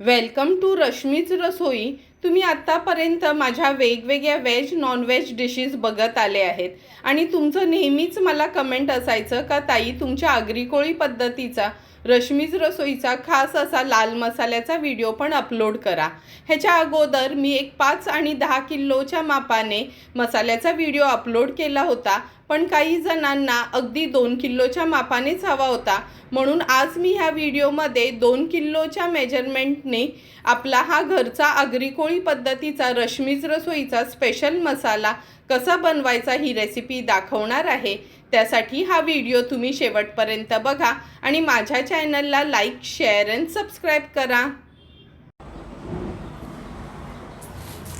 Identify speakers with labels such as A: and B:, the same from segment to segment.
A: Welcome to रश्मीच रसोई तुम्ही आत्तापर्यंत माझ्या वेगवेगळ्या व्हेज नॉनव्हेज डिशेस बघत आले आहेत. आणि तुमचं नेहमीच मला कमेंट असायचं का ताई तुमच्या आग्रिकोळी पद्धतीचा? रश्मीज रसोईचा खास असा लाल मसाल्याचा व्हिडिओ पण अपलोड करा. ह्याच्या अगोदर मी एक पाच आणि दहा किलोच्या मापाने मसाल्याचा व्हिडिओ अपलोड केला होता पण काही जणांना अगदी दोन किलोच्या मापानेच हवा होता. म्हणून आज मी ह्या व्हिडिओमध्ये दोन किलोच्या मेजरमेंटने आपला हा घरचा आगरी कोळी पद्धतीचा रश्मीज रसोईचा स्पेशल मसाला कसा बनवायचा ही रेसिपी दाखवणार आहे. त्यासाठी हा व्हिडिओ तुम्ही शेवटपर्यंत बघा आणि माझ्या चॅनलला लाईक शेअर अँड सबस्क्राईब करा.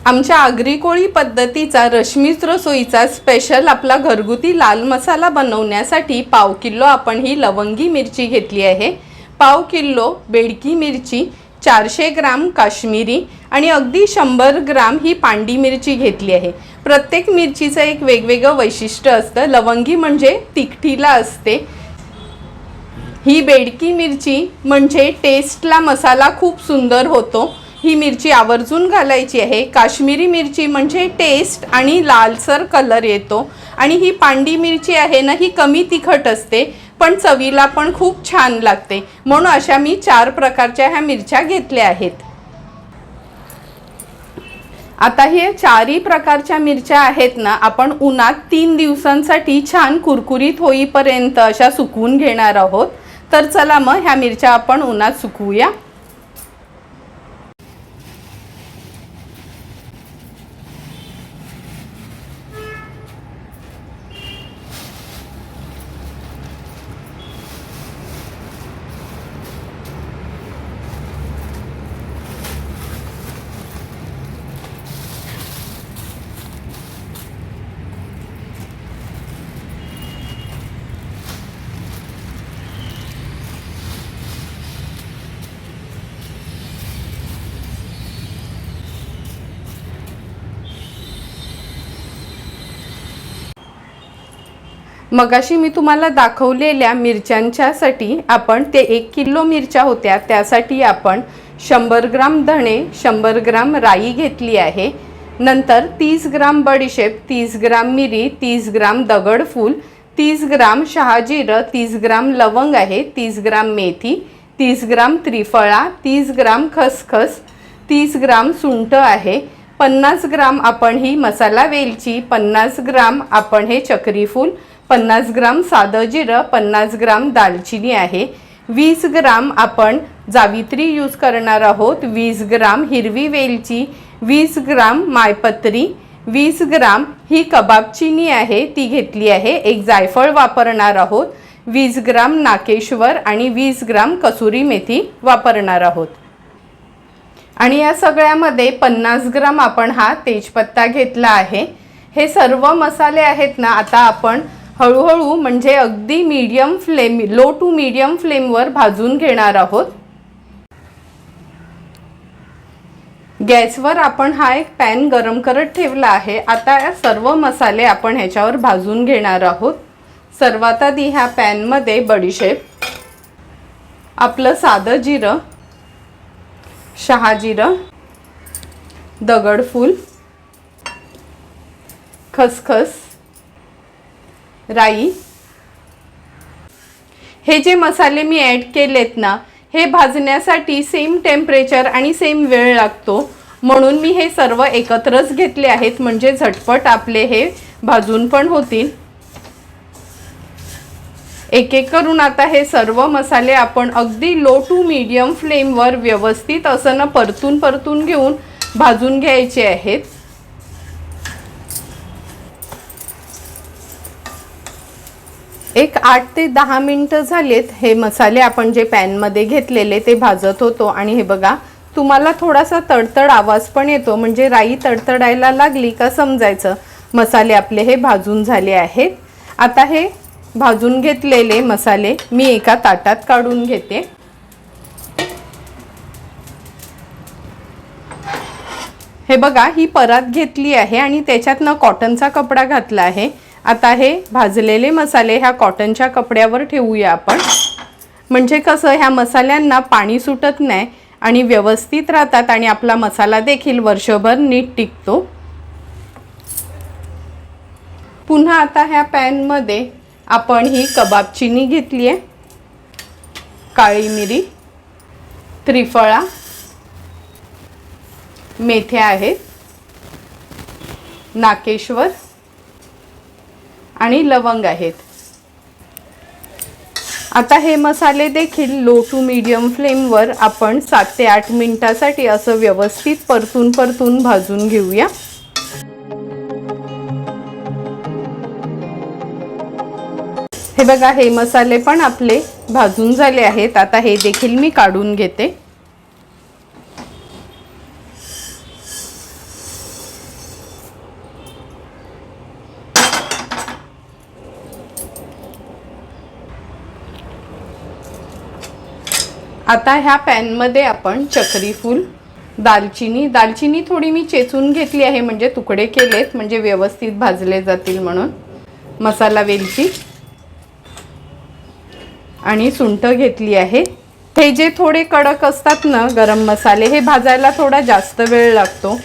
A: आमच्या आगरी कोळी पद्धतीचा रश्मीच रसोईचा स्पेशल आपला घरगुती लाल मसाला बनवण्यासाठी पाव किलो आपण ही लवंगी मिरची घेतली आहे. पाव किलो बेडकी मिरची चारशे ग्राम काश्मीरी आणि अगदी शंभर ग्राम ही पांडी मिरची घेतली आहे. प्रत्येक मिरचीचं एक वेगवेगळं वैशिष्ट्य असतं. लवंगी म्हणजे तिखटीला असते. ही बेडकी मिरची म्हणजे टेस्टला मसाला खूप सुंदर होतो. ही मिरची आवर्जून घालायची आहे. काश्मीरी मिरची म्हणजे टेस्ट आणि लालसर कलर येतो. आणि ही पांडी मिरची आहे ना ही कमी तिखट असते पण चवीला पण खूप छान लागते. म्हणून अशा मी चार प्रकारच्या ह्या मिरच्या घेतल्या आहेत. आता हे चारही प्रकारच्या मिरच्या आहेत ना आपण उन्हात तीन दिवसांसाठी छान कुरकुरीत होईपर्यंत अशा सुकवून घेणार आहोत. तर चला मग ह्या मिरच्या आपण उन्हात सुकवूया. मगाशी मी तुम्हाला दाखवलेल्या मिरच्यांच्यासाठी आपण ते एक किलो मिरच्या होत्या. त्यासाठी आपण शंभर ग्राम धणे शंभर ग्राम राई घेतली आहे. नंतर तीस ग्राम बडीशेप तीस ग्राम मिरी तीस ग्राम दगडफूल तीस ग्राम शहाजिरं तीस ग्राम लवंग आहे तीस ग्राम मेथी तीस ग्राम त्रिफळा तीस ग्राम खसखस तीस ग्राम सुंठ आहे. पन्नास ग्राम आपण ही मसाला वेलची पन्नास ग्राम आपण हे चक्रीफूल पन्नास ग्राम साधं जिरं पन्नास ग्राम दालचिनी आहे. वीस ग्राम आपण जावित्री यूज करणार आहोत. वीस ग्राम हिरवी वेलची वीस ग्राम मायपत्री वीस ग्राम ही कबाबचिनी आहे ती घेतली आहे. एक जायफळ वापरणार आहोत. वीस ग्राम नाकेश्वर आणि वीस ग्राम कसुरी मेथी वापरणार आहोत. आणि या सगळ्यामध्ये पन्नास ग्राम आपण हा तेजपत्ता घेतला आहे. हे सर्व मसाले आहेत ना आता आपण हळूहळू म्हणजे अगदी medium flame low to medium फ्लेमवर भाजून घेणार आहोत. गॅसवर आपण हा एक पॅन गरम करत ठेवला आहे. आता या सर्व मसाले आपण ह्याच्यावर भाजून घेणार आहोत. सर्वात आधी ह्या पॅनमध्ये बडीशेप आपलं साधं जिरं शहाजिरं दगडफूल खसखस राई हे जे मसाले मी ॲड केलेत ना हे भाजण्यासाठी सेम टेम्परेचर आणि सेम वेळ लागतो. म्हणून मी हे सर्व एकत्रच घेतले आहेत म्हणजे झटपट आपले हे भाजून पण होतील. एक एक करून आता हे सर्व मसाले आपण अगदी लो टू मीडियम फ्लेमवर व्यवस्थित असं ना परतून परतून घेऊन भाजून घ्यायचे आहेत. एक आठ ते दहा मिनटं झालेत. हे मसाले आपण जे पॅनमध्ये घेतलेले ते भाजत होतो. आणि हे बघा तुम्हाला थोडासा तडतड आवाज पण येतो. म्हणजे राई तडतडायला लागली का समजायचं. मसाले आपले हे भाजून झाले आहेत. आता हे भाजून घेतलेले मसाले मी एका ताटात काढून घेते. हे बघा ही परात घेतली आहे आणि त्याच्यातनं कॉटनचा कपडा घातला आहे. आता हे भाजलेले मसाले ह्या कॉटनच्या कपड्यावर ठेवूया आपण. म्हणजे कसं ह्या मसाल्यांना पाणी सुटत नाही आणि व्यवस्थित राहतात आणि आपला मसाला देखील वर्षभर नीट टिकतो. पुन्हा आता ह्या पॅनमध्ये आपण ही कबाब चिनी घेतली आहे काळी मिरी त्रिफळा मेथ्या आहेत नाकेश्वर आणि लवंग आहेत. आता हे मसाले देखील लो टू मीडियम फ्लेमवर आपण सात ते आठ मिनिटासाठी असं व्यवस्थित परतून परतून भाजून घेऊया. हे बघा हे मसाले पण आपले भाजून झाले आहेत. आता हे देखील मी काढून घेते. आता ह्या पॅनमध्ये आपण चक्रीफूल दालचिनी दालचिनी थोडी मी चेचून घेतली आहे म्हणजे तुकडे केलेत म्हणजे व्यवस्थित भाजले जातील म्हणून. मसाला वेलची. आणि सुंठ घेतली आहे. हे जे थोडे कडक असतात ना गरम मसाले हे भाजायला थोडा जास्त वेळ लागतो.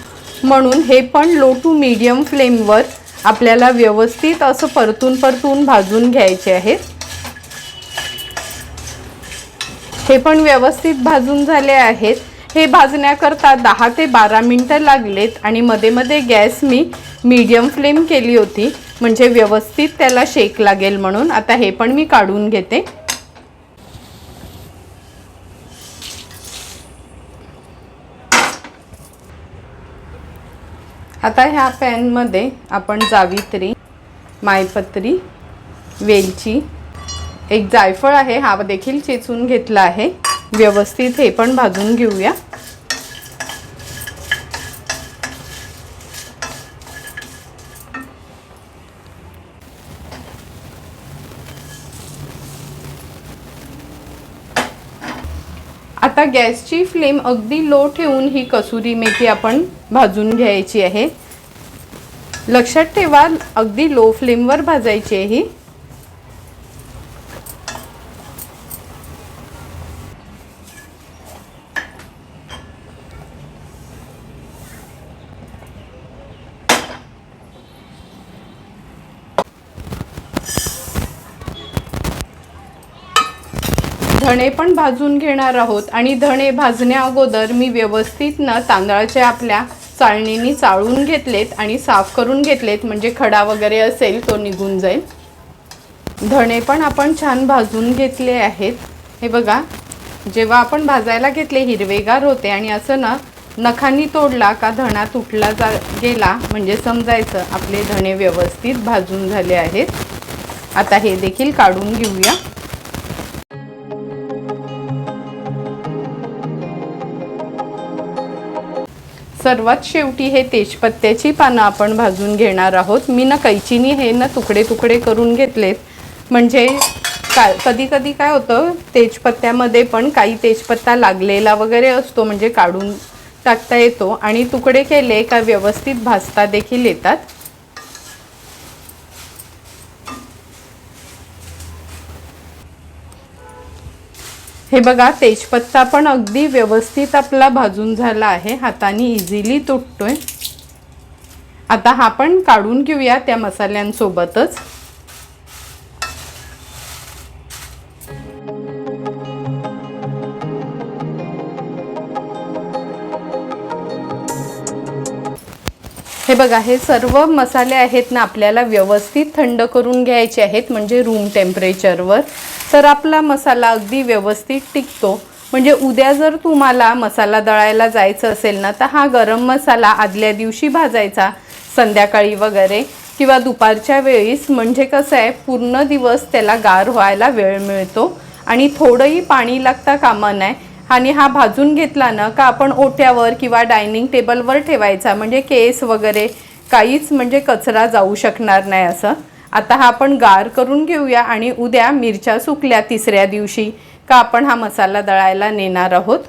A: म्हणून हे पण लो टू मीडियम फ्लेमवर आपल्याला व्यवस्थित असं परतून परतून भाजून घ्यायचे आहेत. हे पण व्यवस्थित भाजून झाले आहेत. हे भाजण्याकरता दहा ते बारा मिनटं लागलेत आणि मध्ये मध्ये गॅस मी मीडियम फ्लेम केली होती. म्हणजे व्यवस्थित त्याला शेक लागेल म्हणून. आता हे पण मी काढून घेते. आता ह्या पॅनमध्ये आपण जावित्री मायपत्री वेलची एक जायफळ आहे हा देखील चेचून घेतला आहे. व्यवस्थित हे पण भाजून घेऊया. आता गॅसची फ्लेम अगदी लो ठेवून ही कसुरी मेथी आपण भाजून घ्यायची आहे. लक्षात ठेवा अगदी लो फ्लेमवर भाजायची आहे ही. धणे पण भाजून घेणार आहोत. आणि धणे भाजण्या अगोदर मी व्यवस्थित न तांदळाच्या आपल्या चाळणीनी चाळून घेतलेत आणि साफ करून घेतलेत. म्हणजे खडा वगैरे असेल तो निघून जाईल. धणे पण आपण छान भाजून घेतले आहेत. हे बघा जेव्हा आपण भाजायला घेतले हिरवेगार होते. आणि असं ना नखांनी तोडला का धणा तुटला जा गेला म्हणजे समजायचं. आपले धणे व्यवस्थित भाजून झाले आहेत. आता हे देखील काढून घेऊया. सर्वात शेवटी हे तेजपत्त्याची पानं आपण भाजून घेणार आहोत. मी ना कैचीनी हे ना तुकडे तुकडे करून घेतलेत. म्हणजे का कधी कधी काय होतं तेजपत्त्यामध्ये पण काही तेजपत्ता लागलेला वगैरे असतो म्हणजे काढून टाकता येतो. आणि तुकडे केले का व्यवस्थित भाजता देखील येतात. हे बघा तेजपत्ता पण अगदी व्यवस्थित आपला भाजून झाला आहे. हाताने इझिली तुटतोय. आता हा पण काढून घेऊया त्या मसाल्यांसोबतच. हे बघा हे सर्व मसाले आहेत ना आपल्याला व्यवस्थित थंड करून घ्यायचे आहेत म्हणजे रूम टेम्परेचरवर तर आपला मसाला अगदी व्यवस्थित टिकतो. म्हणजे उद्या जर तुम्हाला मसाला दळायला जायचं असेल ना तर हा गरम मसाला आदल्या दिवशी भाजायचा संध्याकाळी वगैरे किंवा दुपारच्या वेळीस. म्हणजे कसं आहे पूर्ण दिवस त्याला गार व्हायला वेळ मिळतो. आणि थोडंही पाणी लागता कामा नाही आणि हा भाजून घेतला ना का आपण ओट्यावर किंवा डायनिंग टेबलवर ठेवायचा? म्हणजे केस वगैरे काहीच म्हणजे कचरा जाऊ शकणार नाही असं. आता हा आपण गार करून घेऊया आणि उद्या मिरच्या सुकल्या तिसऱ्या दिवशी का आपण हा मसाला दळायला नेणार आहोत?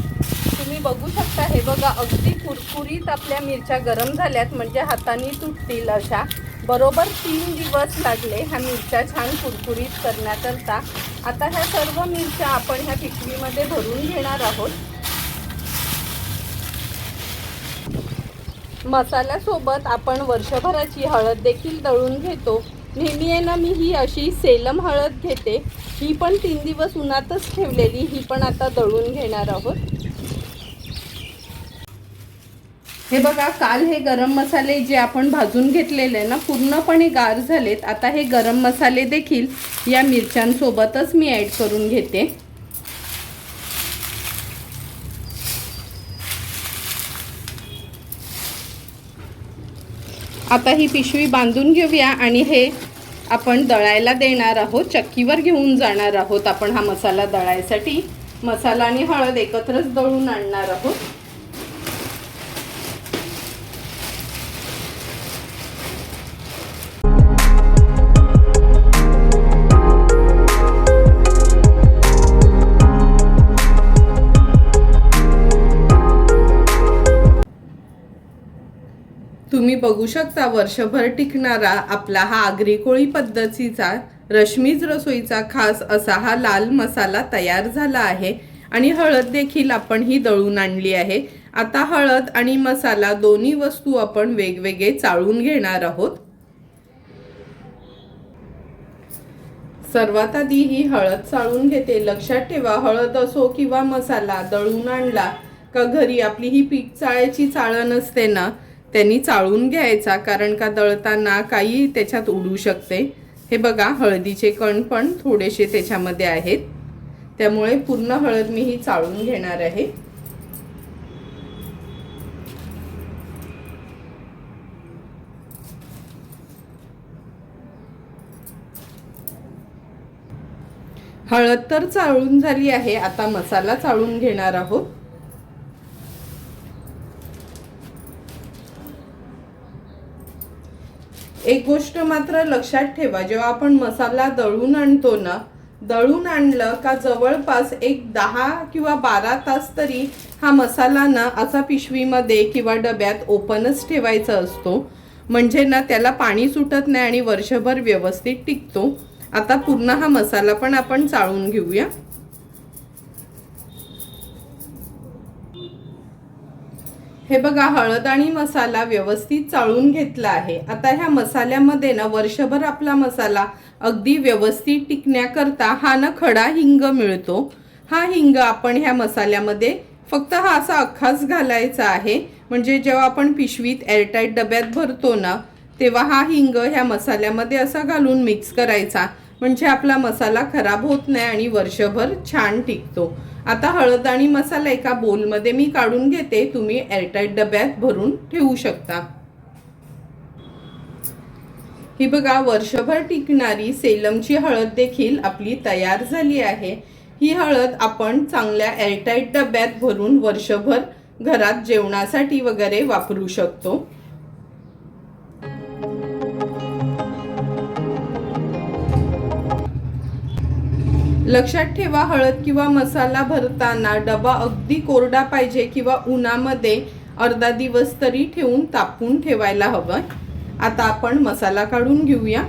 A: तुम्ही बघू शकता हे बघा अगदी कुरकुरीत आपल्या मिरच्या गरम झाल्यात म्हणजे हाताने तुटतील अशा. बरोबर तीन दिवस लागले ह्या मिरच्या छान कुरकुरीत करण्याकरता. आता ह्या सर्व मिरच्या आपण ह्या पिकवीमध्ये भरून घेणार आहोत. मसाल्यासोबत आपण वर्षभराची हळद देखील दळून घेतो. नेहमी आहे ना मी ही अशी सेलम हळद घेते. ही पण तीन दिवस उन्हातच ठेवलेली ही पण आता दळून घेणार आहोत. हे बघा काल हे गरम मसाले जे आपण भाजून घेतलेले ना पूर्णपणे गार झालेत. आता हे गरम मसाले देखील या मिरच्यांसोबतच मी ॲड करून घेते. आता ही पिशवी बांधून घेऊया आणि हे आपण दळायला देणार आहोत. चक्कीवर घेऊन जाणार आहोत आपण हा मसाला दळायसाठी. मसाला आणि हळद एकत्रच दळून आणणार आहोत. बघू शकता वर्षभर टिकणारा आपला हा आगरी कोळी पद्धतीचा रश्मीज रसोईचा खास असा हा लाल मसाला तयार झाला आहे आणि हळद देखील आपण ही दळून आणली आहे. आता हळद आणि मसाला दोन्ही वस्तू आपण वेगवेगळे चाळून घेणार आहोत. सर्वात आधी ही हळद चाळून घेते. लक्षात ठेवा हळद असो किंवा मसाला दळून आणला का घरी आपली ही पीठ चाळायची चाळण असते ना त्यांनी चाळून घ्यायचा कारण का दळताना काही त्याच्यात उडू शकते. हे बघा हळदीचे कण पण थोडेसे त्याच्यामध्ये आहेत. त्यामुळे पूर्ण हळद मी ही चाळून घेणार आहे. हळद तर चाळून झाली आहे आता मसाला चाळून घेणार आहोत. एक गोष्ट मात्र लक्षात ठेवा जेव्हा आपण मसाला दळून आणतो ना दळून आणलं का जवळपास एक दहा किंवा बारा तास तरी हा मसाला ना असा पिशवीमध्ये किंवा डब्यात ओपनच ठेवायचा असतो. म्हणजे ना त्याला पाणी सुटत नाही आणि वर्षभर व्यवस्थित टिकतो. आता पूर्ण हा मसाला पण आपण चाळून घेऊया. हे बघा हळद आणि मसाला व्यवस्थित चाळून घेतला आहे. आता ह्या मसाल्यामध्ये ना वर्षभर आपला मसाला अगदी व्यवस्थित टिकण्याकरता हा ना खडा हिंग मिळतो. हा हिंग आपण ह्या मसाल्यामध्ये फक्त हा असा अख्खाच घालायचा आहे. म्हणजे जेव्हा आपण पिशवीत एअरटाईट डब्यात भरतो ना तेव्हा हा हिंग ह्या मसाल्यामध्ये असा घालून मिक्स करायचा. म्हणजे आपला मसाला खराब होत नाही आणि वर्षभर छान टिकतो. आता हळद आणि मसाला एका बोलमध्ये मी काढून घेते. तुम्ही एअरटाईट डब्यात भरून ठेवू शकता. ही बघा वर्षभर टिकणारी सेलमची हळद देखील आपली तयार झाली आहे. ही हळद आपण चांगल्या एअरटाईट डब्यात भरून वर्षभर घरात जेवणासाठी वगैरे वापरू शकतो. लक्षात ठेवा हळद किंवा मसाला भरताना डबा अगदी कोरडा पाहिजे किंवा उन्हामध्ये अर्धा दिवस तरी ठेवून तापून ठेवायला हवं. आता आपण मसाला काढून घेऊया.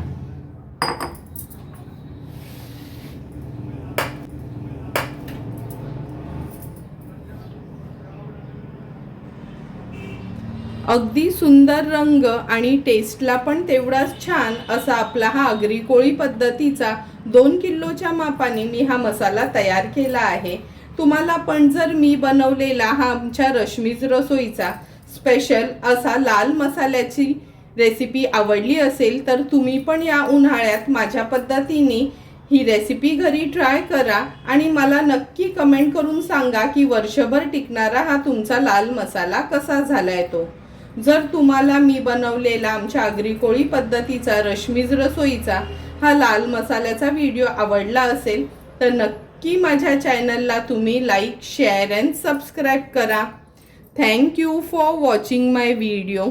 A: अगदी सुंदर रंग आणि टेस्टला पण तेवढाच छान असा आपला हा आगरी कोळी पद्धतीचा दोन किलोच्या मापाने मी हा मसाला तयार केला आहे. तुम्हाला पण जर मी बनवलेला हा आमच्या रश्मीज रसोईचा स्पेशल असा लाल मसाल्याची रेसिपी आवडली असेल तर तुम्ही पण या उन्हाळ्यात माझ्या पद्धतीने ही रेसिपी घरी ट्राय करा आणि मला नक्की कमेंट करून सांगा की वर्षभर टिकणारा हा तुमचा लाल मसाला कसा झाला आहे तो. जर तुम्हाला मी बनवलेला आमच्या आगरी कोळी पद्धतीचा रश्मीज रसोईचा हा लाल मसाल्याचा व्हिडिओ आवडला असेल तर नक्की माझ्या चॅनलला तुम्ही लाईक शेअर अँड सबस्क्राईब करा. Thank you for watching my video